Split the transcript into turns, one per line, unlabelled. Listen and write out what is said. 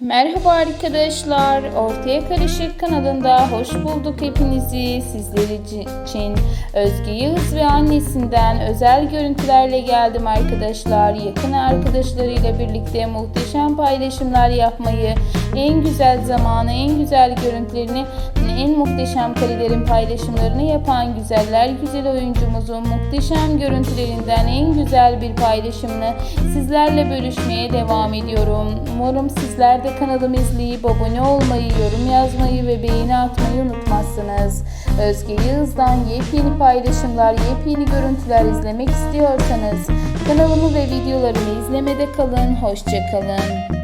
Merhaba arkadaşlar. Ortaya Karışık kanalında hoş bulduk hepinizi. Sizler için Özge Yağız ve annesinden özel görüntülerle geldim arkadaşlar. Yakın arkadaşlarıyla birlikte muhteşem paylaşımlar yapmayı, en güzel zamanı, en güzel görüntülerini, en muhteşem karelerin paylaşımlarını yapan güzeller güzel oyuncumuzun muhteşem görüntülerinden en güzel bir paylaşımını sizlerle bölüşmeye devam ediyorum. Umarım sizler de kanalımı izleyip abone olmayı, yorum yazmayı ve beğeni atmayı unutmazsınız. Özge Yağız'dan yepyeni paylaşımlar, yepyeni görüntüler izlemek istiyorsanız kanalımı ve videolarımı izlemede kalın. Hoşçakalın.